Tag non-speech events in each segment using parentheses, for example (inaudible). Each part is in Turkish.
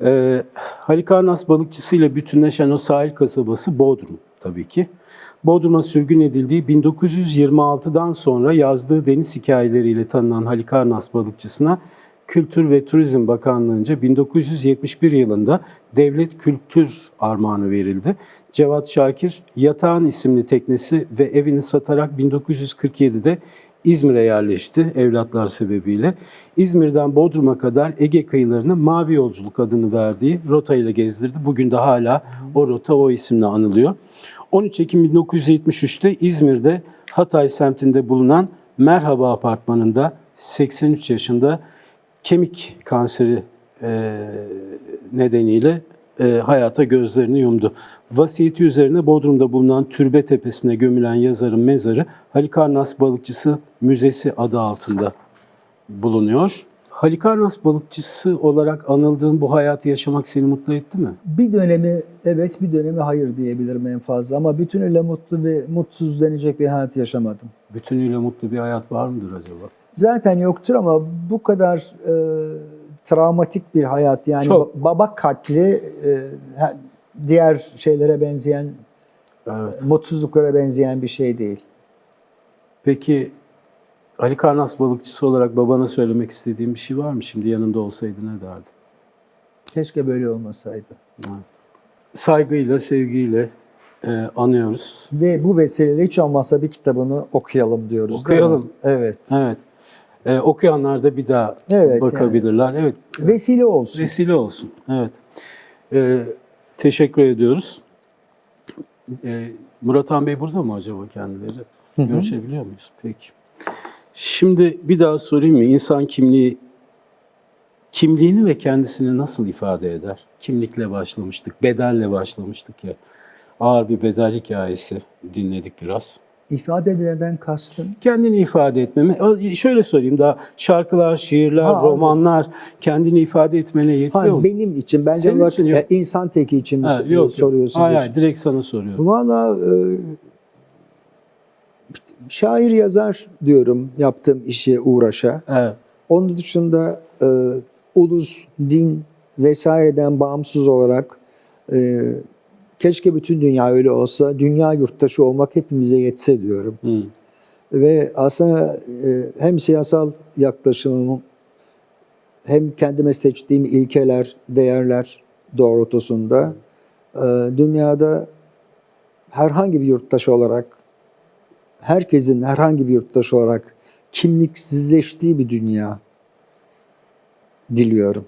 Ee, Halikarnas balıkçısıyla bütünleşen o sahil kasabası Bodrum tabii ki. Bodrum'a sürgün edildiği 1926'dan sonra yazdığı deniz hikayeleriyle tanınan Halikarnas balıkçısına Kültür ve Turizm Bakanlığı'nca 1971 yılında Devlet Kültür Armağanı verildi. Cevat Şakir Yatağan isimli teknesi ve evini satarak 1947'de İzmir'e yerleşti evlatlar sebebiyle. İzmir'den Bodrum'a kadar Ege kıyılarını Mavi Yolculuk adını verdiği rotayla gezdirdi. Bugün de hala o rota o isimle anılıyor. 13 Ekim 1973'te İzmir'de Hatay semtinde bulunan Merhaba Apartmanı'nda 83 yaşında kemik kanseri nedeniyle e, hayata gözlerini yumdu. Vasiyeti üzerine Bodrum'da bulunan Türbe Tepesi'ne gömülen yazarın mezarı Halikarnas Balıkçısı Müzesi adı altında bulunuyor. Halikarnas balıkçısı olarak anıldığın bu hayatı yaşamak seni mutlu etti mi? Bir dönemi evet bir dönemi hayır diyebilirim en fazla ama bütünüyle mutlu ve mutsuz denecek bir hayat yaşamadım. Bütünüyle mutlu bir hayat var mıdır acaba? Zaten yoktur ama bu kadar e, travmatik bir hayat yani Çok. ba- baba katli e, diğer şeylere benzeyen Evet. mutsuzluklara benzeyen bir şey değil. Peki Halikarnas balıkçısı olarak babana söylemek istediğin bir şey var mı? Şimdi yanında olsaydı ne derdin? Keşke böyle olmasaydı. Evet. Saygıyla, sevgiyle e, anıyoruz. Ve bu vesileyle hiç olmazsa bir kitabını okuyalım diyoruz. değil mi? Okuyalım. Evet. Evet. E, okuyanlar da bir daha Evet, bakabilirler. Evet. Vesile olsun. Vesile olsun. Evet. E, teşekkür ediyoruz. E, Murat Han Bey burada mı acaba kendileri? Görüşebiliyor muyuz? Peki. Şimdi bir daha sorayım mı? İnsan kimliği kimliğini ve kendisini nasıl ifade eder? Kimlikle başlamıştık, bedelle başlamıştık ya. Ağır bir bedel hikayesi dinledik biraz. İfade edilerden kastın. Kendini ifade etmeme, o- şöyle söyleyeyim daha şarkılar, şiirler, Ha, romanlar kendini ifade etmene yetiyor Ha, benim için, bence Senin olarak, için yok. e, insan teki için mi Ha, yok, yok. soruyorsun? Hayır, hayır, direkt sana soruyorum. Valla e, şair yazar diyorum yaptığım işe uğraşa. Evet. Onun dışında e, ulus, din vesaireden bağımsız olarak e, keşke bütün dünya öyle olsa. Dünya yurttaşı olmak hepimize yetse diyorum. Hı. Ve aslında e, hem siyasal yaklaşımım hem kendime seçtiğim ilkeler, değerler doğrultusunda e, dünyada herhangi bir yurttaş olarak herkesin herhangi bir yurttaş olarak kimliksizleştiği bir dünya diliyorum.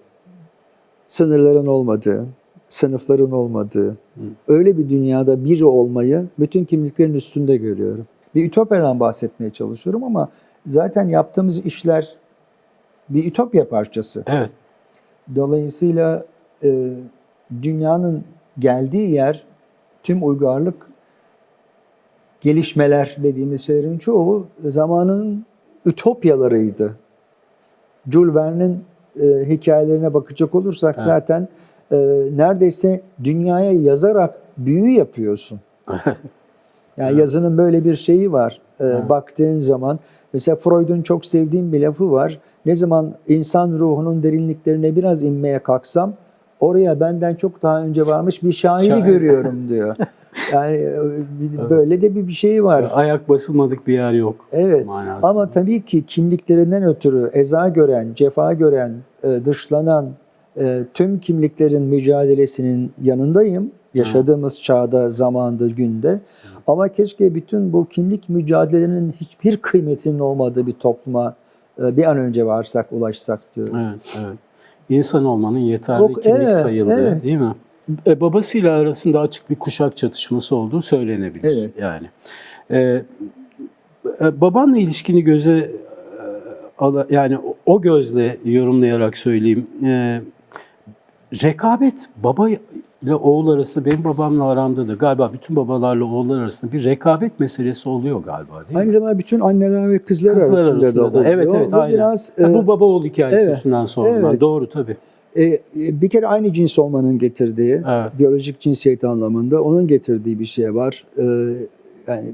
Sınırların olmadığı, sınıfların olmadığı, öyle bir dünyada biri olmayı bütün kimliklerin üstünde görüyorum. Bir ütopyadan bahsetmeye çalışıyorum ama zaten yaptığımız işler bir ütopya parçası. Evet. Dolayısıyla e, dünyanın geldiği yer tüm uygarlık gelişmeler dediğimiz şeylerin çoğu zamanın ütopyalarıydı. Jules Verne'in e, hikayelerine bakacak olursak Evet. zaten e, neredeyse dünyaya yazarak büyü yapıyorsun. (laughs) Yani yazının böyle bir şeyi var. E, Baktığın zaman mesela Freud'un çok sevdiğim bir lafı var. Ne zaman insan ruhunun derinliklerine biraz inmeye kalksam oraya benden çok daha önce varmış bir şairi Şair. görüyorum diyor. (laughs) Yani e, böyle de bir bir şey var. Ayak basılmadık bir yer yok. Evet manasında. ama tabii ki kimliklerinden ötürü eza gören, cefa gören, e, dışlanan e, tüm kimliklerin mücadelesinin yanındayım. Yaşadığımız çağda, zamanda, günde. Ama keşke bütün bu kimlik mücadelelerinin hiçbir kıymetinin olmadığı bir topluma e, bir an önce varsak, ulaşsak diyorum. Evet, evet. İnsan olmanın yeterli Yok, kimlik evet, sayıldığı evet. değil mi? E, babasıyla arasında açık bir kuşak çatışması olduğu söylenebilir. Evet. Yani. E, e, babanla ilişkini göze e, yani o- o gözle yorumlayarak söyleyeyim. E, rekabet baba ile oğul arasında benim babamla aramda da galiba bütün babalarla oğullar arasında bir rekabet meselesi oluyor galiba değil mi? Aynı zamanda bütün anneler ve kızlar, Kızlar arasında, da arasında da. oluyor. Evet evet Bu aynen. biraz e, bu baba oğul hikayesi evet, üstünden sonra. evet. Doğru tabii. E, e, bir kere aynı cins olmanın getirdiği, Evet. biyolojik cinsiyet anlamında onun getirdiği bir şey var. E, yani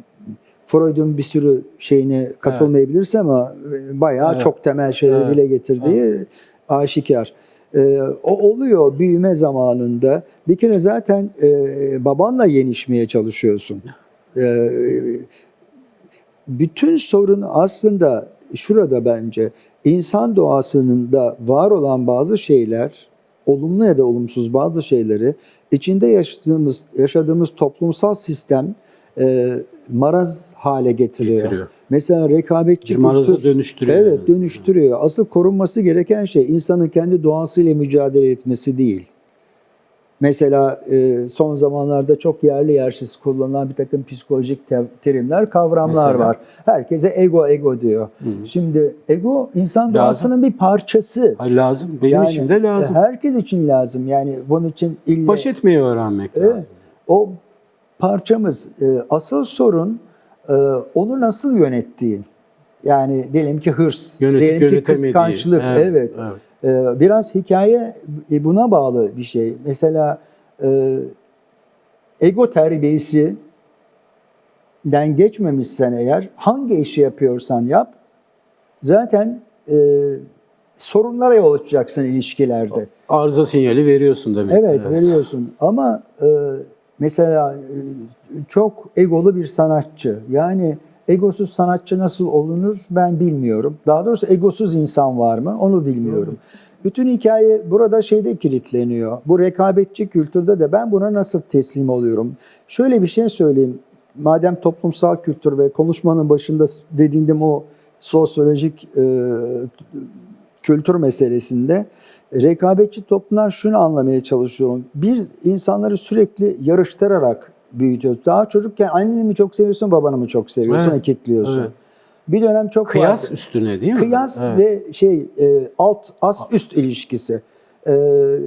Freud'un bir sürü şeyine katılmayabilirse ama e, bayağı Evet. çok temel şeyleri Evet. dile getirdiği aşikar. Ee, o oluyor büyüme zamanında. Bir kere zaten e, babanla yenişmeye çalışıyorsun. Ee, bütün sorun aslında şurada bence insan doğasının da var olan bazı şeyler, olumlu ya da olumsuz bazı şeyleri içinde yaşadığımız yaşadığımız toplumsal sistem e, maraz hale getiriyor. Getiriyor. Mesela rekabetçi maraza kültür dönüştürüyor. Evet yani. dönüştürüyor. Asıl korunması gereken şey insanın kendi doğasıyla mücadele etmesi değil. Mesela e, son zamanlarda çok yerli yersiz kullanılan bir takım psikolojik te- terimler, kavramlar Mesela? var. Herkese ego ego diyor. Şimdi ego insan Lazım. doğasının bir parçası. Hayır, lazım. Benim Yani, için de lazım. e, Herkes için lazım. Yani bunun için illa Baş etmeyi öğrenmek Evet. lazım. o parçamız. E, asıl sorun onu nasıl yönettiğin. Yani diyelim ki hırs, Yönetip diyelim ki kıskançlık. Evet. evet. Ee, biraz hikaye e, buna bağlı bir şey. Mesela e, ego terbiyesi den geçmemişsen eğer hangi işi yapıyorsan yap zaten e, sorunlara yol açacaksın ilişkilerde. Arıza sinyali veriyorsun demek. Evet veriyorsun ama e, mesela e, çok egolu bir sanatçı yani egosuz sanatçı nasıl olunur ben bilmiyorum. Daha doğrusu egosuz insan var mı onu bilmiyorum. Bütün hikaye burada şeyde kilitleniyor. Bu rekabetçi kültürde de ben buna nasıl teslim oluyorum? Şöyle bir şey söyleyeyim. Madem toplumsal kültür ve konuşmanın başında dediğim o sosyolojik e, kültür meselesinde rekabetçi toplumlar şunu anlamaya çalışıyorum. Bir insanları sürekli yarıştırarak büyütüyor. Daha çocukken anneni mi çok seviyorsun, babanı mı çok seviyorsun, Evet, ekitliyorsun. evet. Bir dönem çok Kıyas vardı. üstüne değil mi? Kıyas Evet. ve şey e, alt ast üst ilişkisi. E,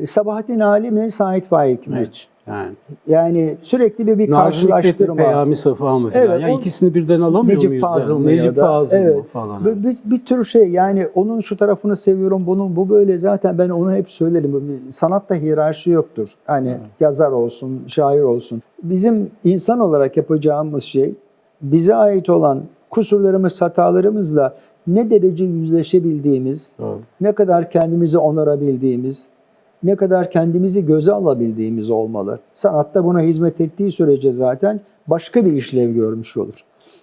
Sabahattin Ali mi, Sait Faik mi? Hiç. Yani. Yani sürekli bir, bir Nazım karşılaştırma. Peyami Safa mı falan. Evet, ya o- ikisini birden alamıyor Necip muyuz? Fazıl yani? mı Necip? Fazıl mı Evet. falan. Bir, bir, bir tür şey yani onun şu tarafını seviyorum bunun bu böyle zaten ben onu hep söylerim. Sanatta hiyerarşi yoktur. Hani yazar olsun, şair olsun. Bizim insan olarak yapacağımız şey bize ait olan kusurlarımız, hatalarımızla ne derece yüzleşebildiğimiz, Doğru. ne kadar kendimizi onarabildiğimiz, ne kadar kendimizi göze alabildiğimiz olmalı. Sanatta buna hizmet ettiği sürece zaten başka bir işlev görmüş olur.